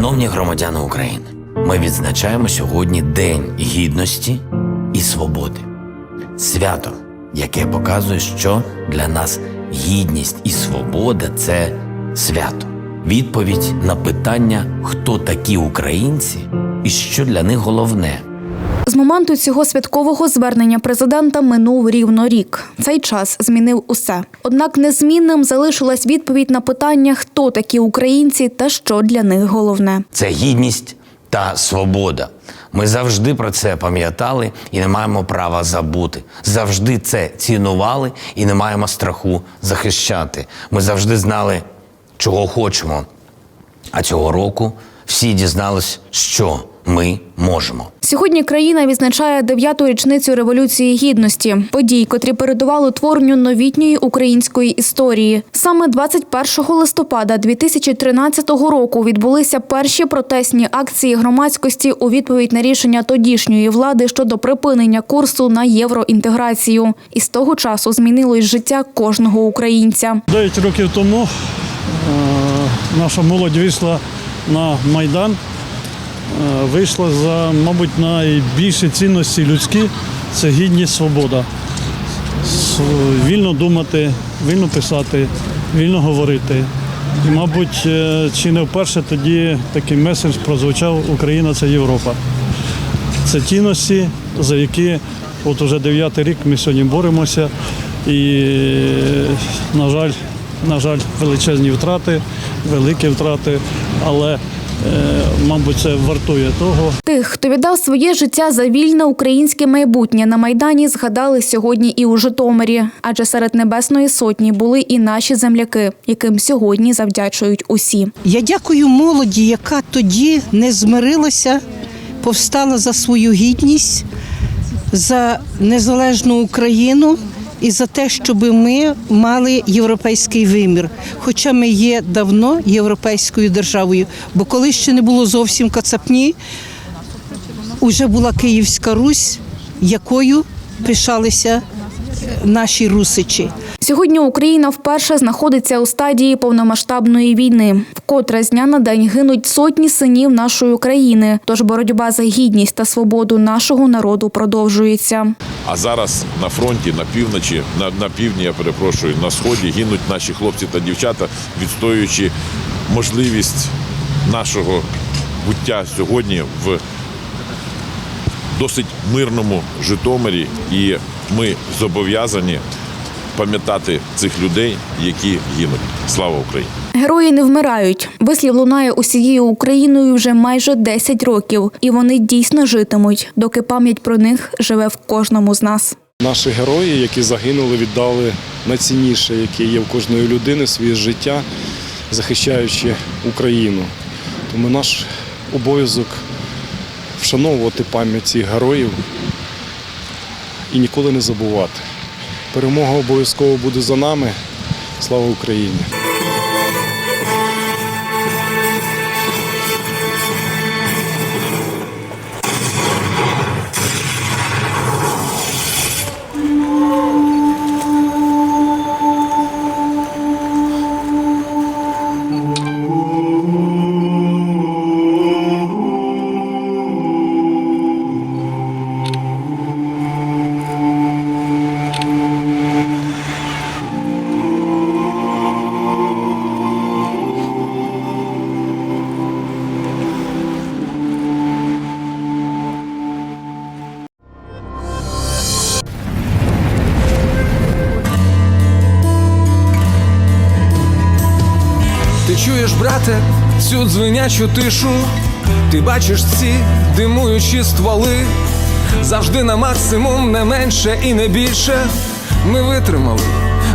Шановні громадяни України, ми відзначаємо сьогодні День гідності і свободи. Свято, яке показує, що для нас гідність і свобода це свято. Відповідь на питання, хто такі українці і що для них головне. З моменту цього святкового звернення президента минув рівно рік. Цей час змінив усе. Однак незмінним залишилась відповідь на питання, хто такі українці та що для них головне. це гідність та свобода. Ми завжди про це пам'ятали і не маємо права забути. Завжди це цінували і не маємо страху захищати. Ми завжди знали, чого хочемо. А цього року всі дізнались, що ми можемо. Сьогодні країна відзначає дев'яту річницю революції гідності, подій, котрі передували творенню новітньої української історії. Саме 21 листопада 2013 року відбулися перші протестні акції громадськості у відповідь на рішення тодішньої влади щодо припинення курсу на євроінтеграцію. І з того часу змінилось життя кожного українця. Дев'ять років тому е, наша молодь вийшла на Майдан, вийшла за, мабуть, найбільші цінності людські це гідність, свобода. Вільно думати, вільно писати, вільно говорити. І, мабуть, е, чи не вперше тоді такий меседж прозвучав Україна це Європа. Це цінності, за які от уже дев'ятий рік ми сьогодні боремося. І, на жаль, на жаль, величезні втрати, великі втрати, але, е, мабуть, це вартує того. Тих, хто віддав своє життя за вільне українське майбутнє на майдані, згадали сьогодні і у Житомирі. Адже серед небесної сотні були і наші земляки, яким сьогодні завдячують усі. Я дякую молоді, яка тоді не змирилася, повстала за свою гідність, за незалежну Україну і за те, щоб ми мали європейський вимір. Хоча ми є давно європейською державою, бо коли ще не було зовсім кацапні, уже була Київська Русь, якою пишалися наші русичі. Сьогодні Україна вперше знаходиться у стадії повномасштабної війни, вкотре з дня на день гинуть сотні синів нашої країни. Тож боротьба за гідність та свободу нашого народу продовжується. А зараз на фронті, на півночі, на, на півдні, я перепрошую, на сході гинуть наші хлопці та дівчата, відстоюючи можливість нашого буття сьогодні в досить мирному Житомирі. І ми зобов'язані пам'ятати цих людей, які гинуть. Слава Україні! Герої не вмирають. Вислів лунає усією Україною вже майже 10 років, і вони дійсно житимуть, доки пам'ять про них живе в кожному з нас. Наші герої, які загинули, віддали найцінніше, яке є в кожної людини, своє життя, захищаючи Україну. Тому наш обов'язок вшановувати пам'ять цих героїв і ніколи не забувати. Перемога обов'язково буде за нами. Слава Україні! Дзвенячу тишу, ти бачиш ці димуючі стволи, завжди на максимум, не менше і не більше. Ми витримали,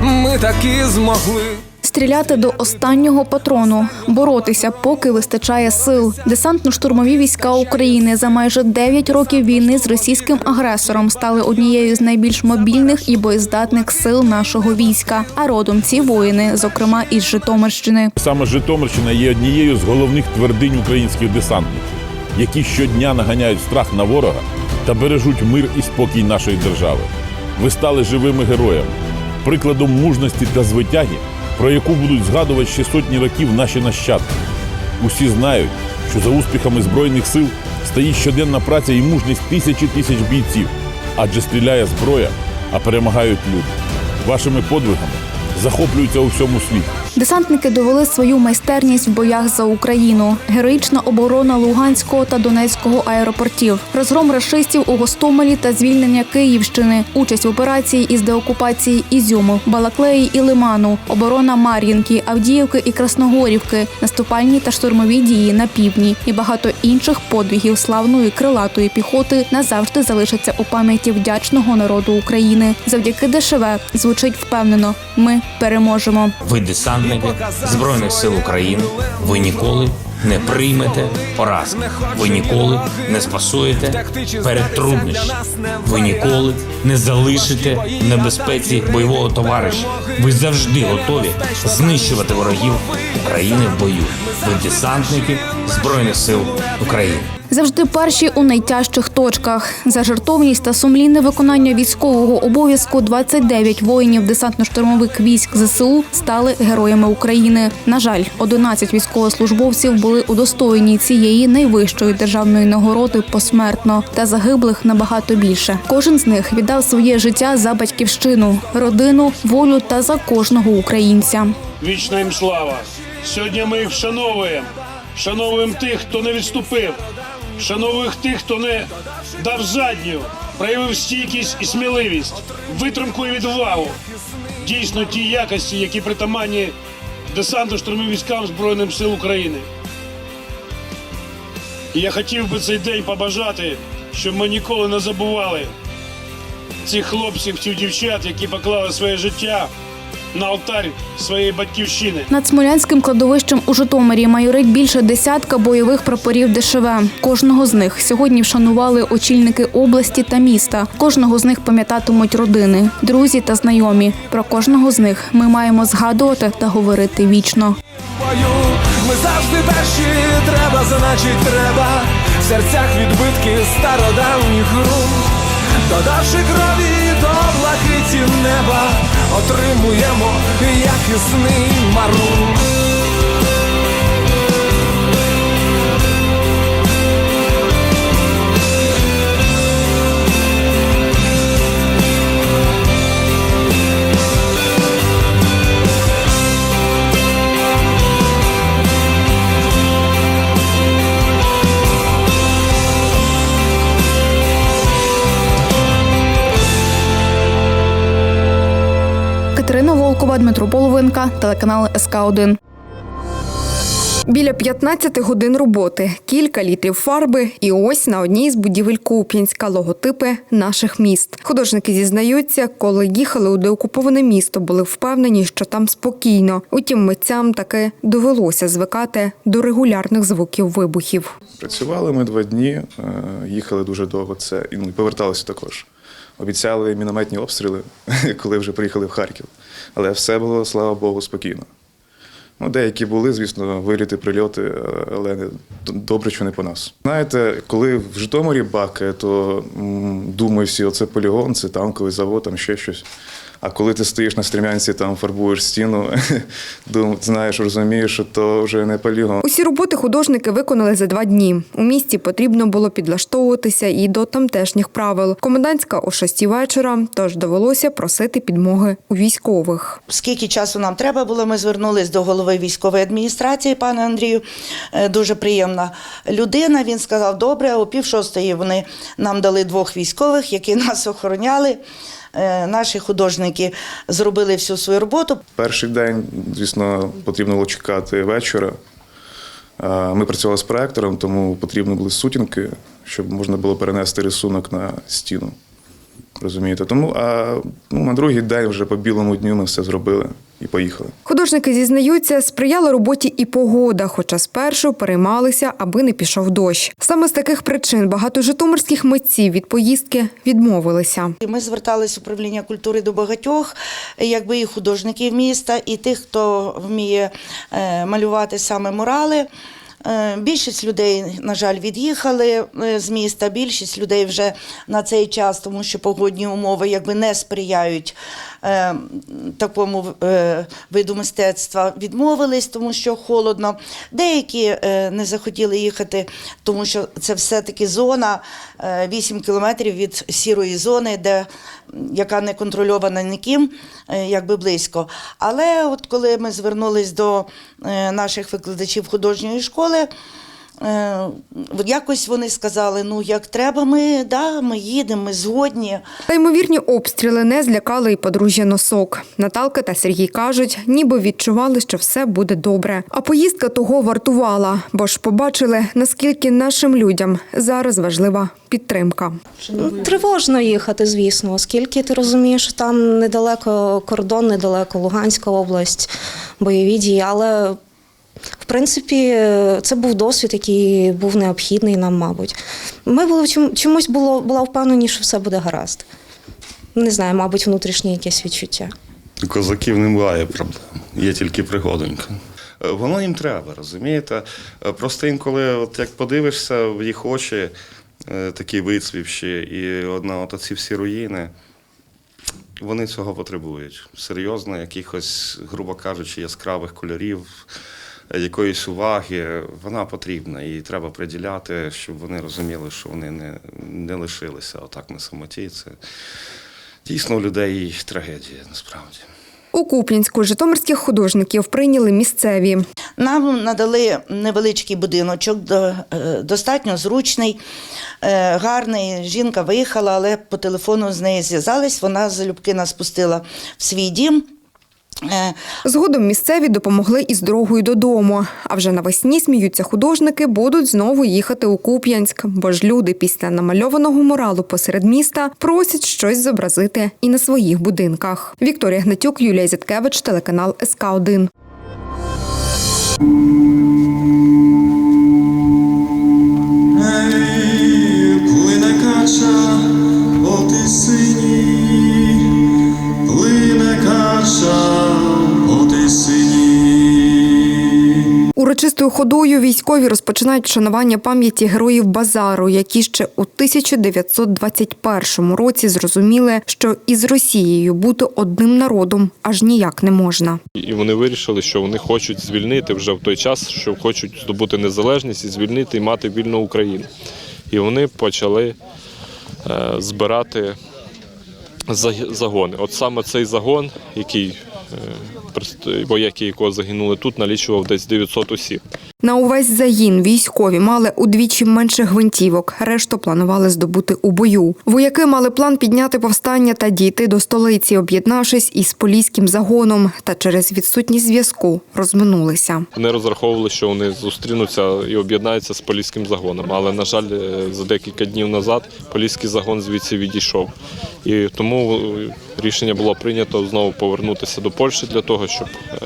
ми таки змогли. Стріляти до останнього патрону, боротися, поки вистачає сил. Десантно-штурмові війська України за майже 9 років війни з російським агресором стали однією з найбільш мобільних і боєздатних сил нашого війська. А родом ці воїни, зокрема із Житомирщини. Саме Житомирщина є однією з головних твердинь українських десантників, які щодня наганяють страх на ворога та бережуть мир і спокій нашої держави. Ви стали живими героями, прикладом мужності та звитяги, про яку будуть згадувати ще сотні років наші нащадки. Усі знають, що за успіхами Збройних сил стоїть щоденна праця і мужність тисячі тисяч бійців, адже стріляє зброя, а перемагають люди. Вашими подвигами захоплюються у всьому світі. Десантники довели свою майстерність в боях за Україну, героїчна оборона Луганського та Донецького аеропортів, розгром рашистів у Гостомелі та звільнення Київщини, участь в операції із деокупації Ізюму, Балаклеї і Лиману, оборона Мар'їнки, Авдіївки і Красногорівки, наступальні та штурмові дії на півдні. І багато інших подвигів славної крилатої піхоти назавжди залишаться у пам'яті вдячного народу України. Завдяки ДШВ звучить впевнено: ми переможемо. Ви десантники Збройних сил України. Ви ніколи не приймете поразки. Ви ніколи не спасуєте перед труднощами. Ви ніколи не залишите небезпеці бойового товариша. Ви завжди готові знищувати ворогів України в бою. Ви десантники Збройних сил України. Завжди перші у найтяжчих точках. За жертовність та сумлінне виконання військового обов'язку 29 воїнів десантно-штурмових військ ЗСУ стали героями України. На жаль, 11 військовослужбовців були удостоєні цієї найвищої державної нагороди посмертно та загиблих набагато більше. Кожен з них віддав своє життя за батьківщину, родину, волю та за кожного українця. Вічна їм слава. Сьогодні ми їх вшановуємо. Вшановуємо тих, хто не відступив. Вшановуємо тих, хто не дав задню, проявив стійкість і сміливість, витримку і відвагу. Дійсно ті якості, які притаманні десанту штурмовим військам Збройним сил України. І я хотів би цей день побажати, щоб ми ніколи не забували цих хлопців, цих дівчат, які поклали своє життя на алтарь своєї батьківщини. Над Смолянським кладовищем у Житомирі майорить більше десятка бойових прапорів ДШВ. Кожного з них сьогодні вшанували очільники області та міста. Кожного з них пам'ятатимуть родини, друзі та знайомі. Про кожного з них ми маємо згадувати та говорити вічно. Ми завжди перші, треба, значить треба. В серцях відбитки стародавніх рун. Додавши крові блакиті неба, отримуємо якісний марун. Катерина Половинка, телеканал СК 1 Біля 15 годин роботи, кілька літрів фарби, і ось на одній з будівель Куп'янська логотипи наших міст. Художники зізнаються, коли їхали у деокуповане місто, були впевнені, що там спокійно. Утім, митцям таки довелося звикати до регулярних звуків вибухів. Працювали ми два дні, е, їхали дуже довго. Це і поверталися також. Обіцяли мінометні обстріли, коли вже приїхали в Харків. Але все було, слава Богу, спокійно. Ну, деякі були, звісно, виліти, прильоти, але добре, що не по нас. Знаєте, коли в Житомирі баки, то думаю всі, оце полігон, це танковий завод, там ще щось. А коли ти стоїш на стрімянці, там фарбуєш стіну, знаєш, розумієш, що то вже не полігон. Усі роботи художники виконали за два дні. У місті потрібно було підлаштовуватися і до тамтешніх правил. Комендантська о 6 вечора, тож довелося просити підмоги у військових. Скільки часу нам треба було, ми звернулись до голови військової адміністрації, пане Андрію. Е, Дуже приємна людина. Він сказав, добре, о пів шостої вони нам дали двох військових, які нас охороняли. Е, Наші художники зробили всю свою роботу. Перший день, звісно, потрібно було чекати вечора. Ми працювали з проектором, тому потрібні були сутінки, щоб можна було перенести рисунок на стіну. Розумієте? Тому а ну, на другий день вже по білому дню ми все зробили і поїхали. Художники зізнаються, сприяла роботі і погода, хоча спершу переймалися, аби не пішов дощ. Саме з таких причин багато житомирських митців від поїздки відмовилися. Ми звертались в управління культури до багатьох, якби і художників міста, і тих, хто вміє е, малювати саме мурали. Е, Більшість людей, на жаль, від'їхали е, з міста. Більшість людей вже на цей час, тому що погодні умови якби не сприяють е, такому виду мистецтва, відмовились, тому що холодно. Деякі не захотіли їхати, тому що це все-таки зона е, 8 кілометрів від сірої зони, де яка не контрольована ніким, е, якби близько. Але от коли ми звернулись до е, наших викладачів художньої школи, якось вони сказали: ну як треба, ми, да, ми їдемо, ми згодні. Та ймовірні обстріли не злякали і подружжя носок. Наталка та Сергій кажуть, ніби відчували, що все буде добре. А поїздка того вартувала, бо ж побачили, наскільки нашим людям зараз важлива підтримка. Тривожно їхати, звісно, оскільки ти розумієш, що там недалеко кордон, недалеко Луганська область, бойові дії. Але в принципі це був досвід, який був необхідний нам, мабуть. Ми були чомусь було була впевнені, що все буде гаразд. Не знаю, мабуть, внутрішнє якесь відчуття. Козаків немає проблем, є тільки пригодонька. Е, Воно їм треба, розумієте? Е, Просто інколи, от як подивишся в їх очі, е, такі вицвівші, і одна от ці всі руїни, вони цього потребують. Серйозно, якихось, грубо кажучи, яскравих кольорів, е, якоїсь уваги, вона потрібна. І треба приділяти, щоб вони розуміли, що вони не, не лишилися отак на самоті. Це дійсно у людей трагедія, насправді. У Куп'янську житомирських художників прийняли місцеві. Нам надали невеличкий будиночок, до- е, достатньо зручний, е, гарний. Жінка виїхала, але по телефону з нею зв'язались. Вона залюбки нас пустила в свій дім. Е, Згодом місцеві допомогли із дорогою додому. А вже навесні сміються художники, будуть знову їхати у Куп'янськ, бо ж люди після намальованого муралу посеред міста просять щось зобразити і на своїх будинках. Вікторія Гнатюк, Юлія Зіткевич, телеканал СК 1 Плине кача плине Урочистою ходою військові розпочинають вшанування пам'яті героїв базару, які ще у 1921 році зрозуміли, що із Росією бути одним народом аж ніяк не можна. І вони вирішили, що вони хочуть звільнити вже в той час, що хочуть здобути незалежність і звільнити і мати вільну Україну. І вони почали е, збирати загони. От саме цей загон, який е, вояки якого загинули тут, налічував десь 900 осіб. На увесь загін військові мали удвічі менше гвинтівок, решту планували здобути у бою. Вояки мали план підняти повстання та дійти до столиці, об'єднавшись із поліським загоном, та через відсутність зв'язку розминулися. Вони розраховували, що вони зустрінуться і об'єднаються з поліським загоном. Але, на жаль, е, за декілька днів назад поліський загон звідси відійшов. І тому е, рішення було прийнято знову повернутися до Польщі для того, щоб е,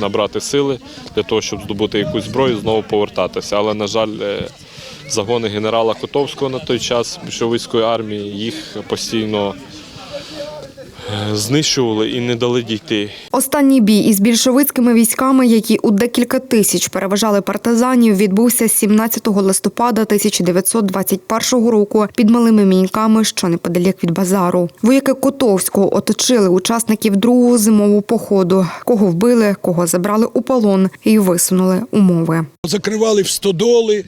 набрати сили, для того, щоб здобути якусь зброю, знову повертатися. Але, на жаль, е, загони генерала Котовського на той час більшовицької армії їх постійно знищували і не дали дійти. Останній бій із більшовицькими військами, які у декілька тисяч переважали партизанів, відбувся 17 листопада 1921 року під малими міньками, що неподалік від базару. Вояки Котовського оточили учасників другого зимового походу, кого вбили, кого забрали у полон і висунули умови. Закривали в стодоли,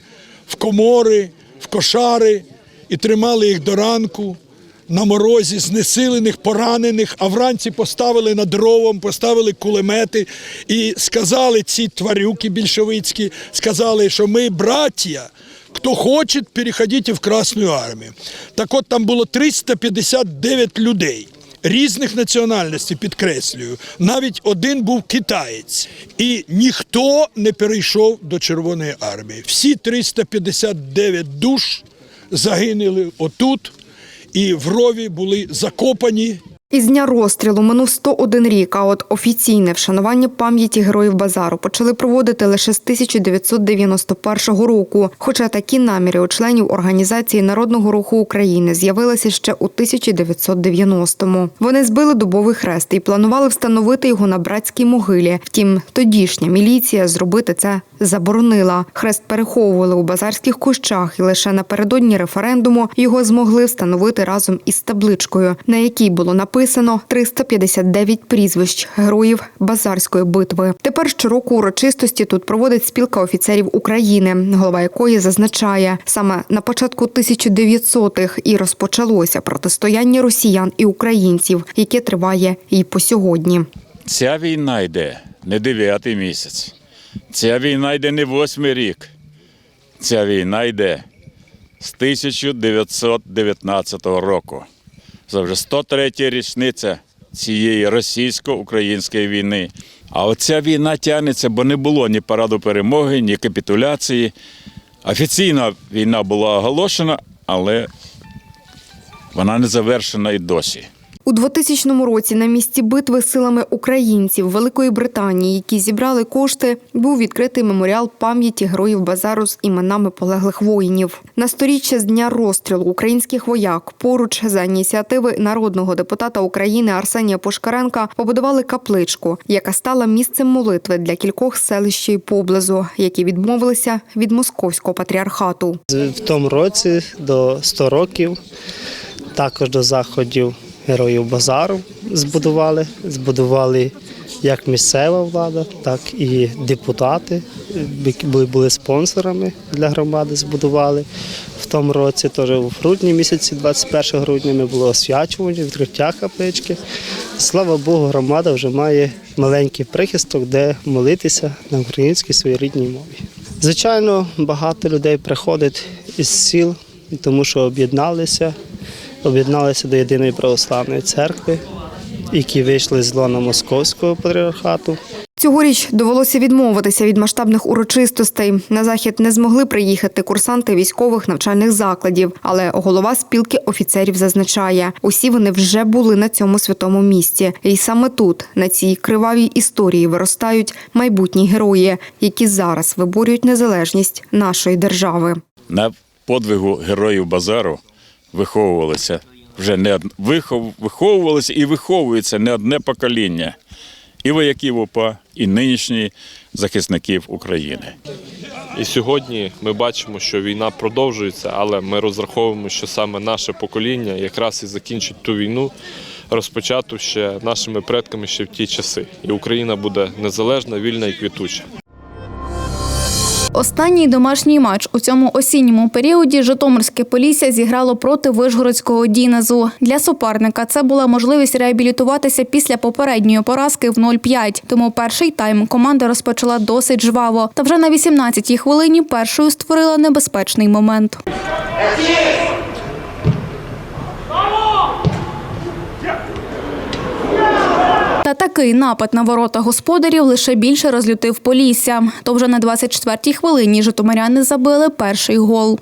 в комори, в кошари і тримали їх до ранку на морозі, знесилених, поранених, а вранці поставили над ровом, поставили кулемети і сказали ці тварюки більшовицькі, сказали, що ми браття. Хто хоче, переходіть в Красну армію. Так от там було 359 людей різних національностей, підкреслюю. Навіть один був китаєць. І ніхто не перейшов до Червоної армії. Всі 359 душ загинули отут і в рові були закопані Із дня розстрілу минув 101 рік, а от офіційне вшанування пам'яті героїв базару почали проводити лише з 1991 року. Хоча такі наміри у членів організації Народного руху України з'явилися ще у 1990-му. Вони збили дубовий хрест і планували встановити його на братській могилі. Втім, тодішня міліція зробити це заборонила. Хрест переховували у базарських кущах, і лише напередодні референдуму його змогли встановити разом із табличкою, на якій було написано 359 прізвищ героїв базарської битви. Тепер щороку урочистості тут проводить спілка офіцерів України, голова якої зазначає, саме на початку 1900-х і розпочалося протистояння росіян і українців, яке триває і по сьогодні. Ця війна йде не дев'ятий місяць. Ця війна йде не восьмий рік. Ця війна йде з 1919 року. Це вже 103 річниця цієї російсько-української війни. А оця війна тягнеться, бо не було ні параду перемоги, ні капітуляції. Офіційна війна була оголошена, але вона не завершена і досі. У 2000 році на місці битви силами українців Великої Британії, які зібрали кошти, був відкритий меморіал пам'яті героїв базару з іменами полеглих воїнів. На сторіччя з дня розстрілу українських вояк поруч за ініціативи народного депутата України Арсенія Пушкаренка побудували капличку, яка стала місцем молитви для кількох селищ і поблизу, які відмовилися від московського патріархату. В тому році до 100 років також до заходів героїв базару збудували. Збудували як місцева влада, так і депутати, які були- спонсорами для громади, збудували. В тому році, теж у грудні місяці, 21 грудня, ми було освячування, відкриття каплички. Слава Богу, громада вже має маленький прихисток, де молитися на українській своїй рідній мові. Звичайно, багато людей приходить із сіл, тому що об'єдналися, об'єдналися до єдиної православної церкви, які вийшли з лона московського патріархату. Цьогоріч довелося відмовитися від масштабних урочистостей. На захід не змогли приїхати курсанти військових навчальних закладів, але голова спілки офіцерів зазначає, усі вони вже були на цьому святому місці. І саме тут, на цій кривавій історії, виростають майбутні герої, які зараз виборюють незалежність нашої держави. На подвигу героїв базару виховувалися вже не од... вихов... виховувалися і виховується не одне покоління. І вояків УПА, і нинішні захисників України. І сьогодні ми бачимо, що війна продовжується, але ми розраховуємо, що саме наше покоління якраз і закінчить ту війну, розпочату ще нашими предками ще в ті часи. І Україна буде незалежна, вільна і квітуча. Останній домашній матч у цьому осінньому періоді Житомирське Полісся зіграло проти Вишгородського Дінезу. Для суперника це була можливість реабілітуватися після попередньої поразки в 0-5. Тому перший тайм команда розпочала досить жваво. Та вже на 18-й хвилині першою створила небезпечний момент. Такий напад на ворота господарів лише більше розлютив Полісся. То вже на 24-й хвилині житомиряни забили перший гол.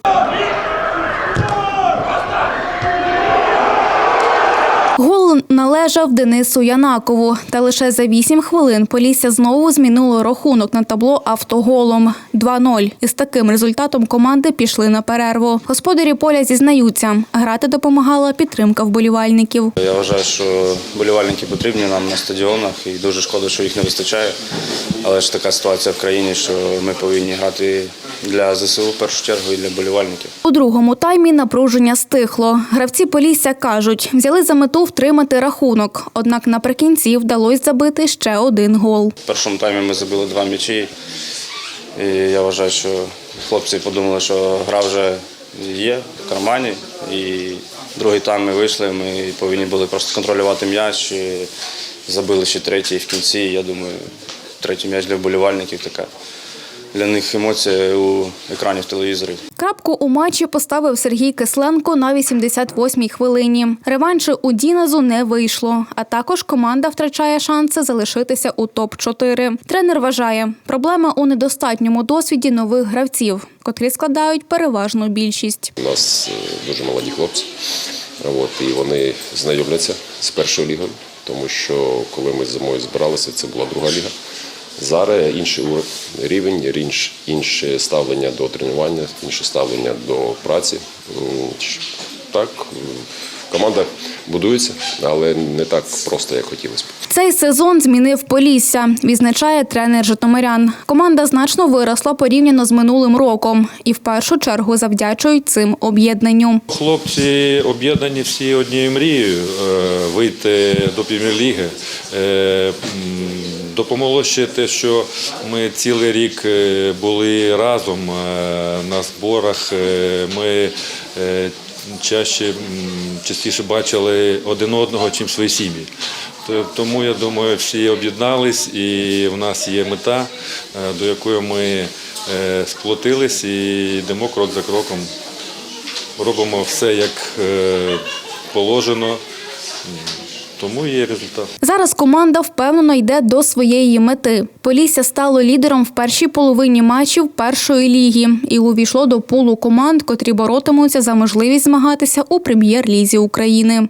Гол належав Денису Янакову. Та лише за 8 хвилин Полісся знову змінило рахунок на табло автоголом 2-0. Із таким результатом команди пішли на перерву. Господарі поля зізнаються, грати допомагала підтримка вболівальників. Я вважаю, що болівальники потрібні нам на стадіонах і дуже шкода, що їх не вистачає. Але ж така ситуація в країні, що ми повинні грати для ЗСУ в першу чергу і для болівальників. У другому таймі напруження стихло. Гравці Полісся кажуть, взяли за мету втримати рахунок. Однак наприкінці вдалося забити ще один гол. В першому таймі ми забили два м'ячі. І я вважаю, що хлопці подумали, що гра вже є в кармані. І другий тайм ми вийшли, ми повинні були просто контролювати м'яч. Забили ще третій в кінці. Я думаю, третій м'яч для вболівальників така. Для них емоція у екранів телевізорів. Крапку у матчі поставив Сергій Кисленко на 88-й хвилині. Реванши у Діназу не вийшло. А також команда втрачає шанси залишитися у топ-4. Тренер вважає, проблема у недостатньому досвіді нових гравців, котрі складають переважну більшість. У нас е, дуже молоді хлопці. От, і вони знайомляться з першою лігою, тому що коли ми зимою збиралися, це була друга ліга. Зараз інший рівень, інше ставлення до тренування, інше ставлення до праці. Так, команда будується, але не так просто, як хотілося б. Цей сезон змінив Полісся, відзначає тренер Житомирян. Команда значно виросла порівняно з минулим роком і в першу чергу завдячують цим об'єднанню. Хлопці об'єднані всі однією мрією е, вийти до прем'єр-ліги. Допомогло ще те, що ми цілий рік е, були разом е, на зборах. Е, Ми чаще, частіше бачили один одного, чим свої сім'ї. Тому я думаю, всі об'єднались, і в нас є мета, до якої ми сплотились і йдемо крок за кроком робимо все як положено, тому є результат. Зараз команда впевнено йде до своєї мети. Полісся стало лідером в першій половині матчів першої ліги і увійшло до пулу команд, котрі боротимуться за можливість змагатися у прем'єр-лізі України.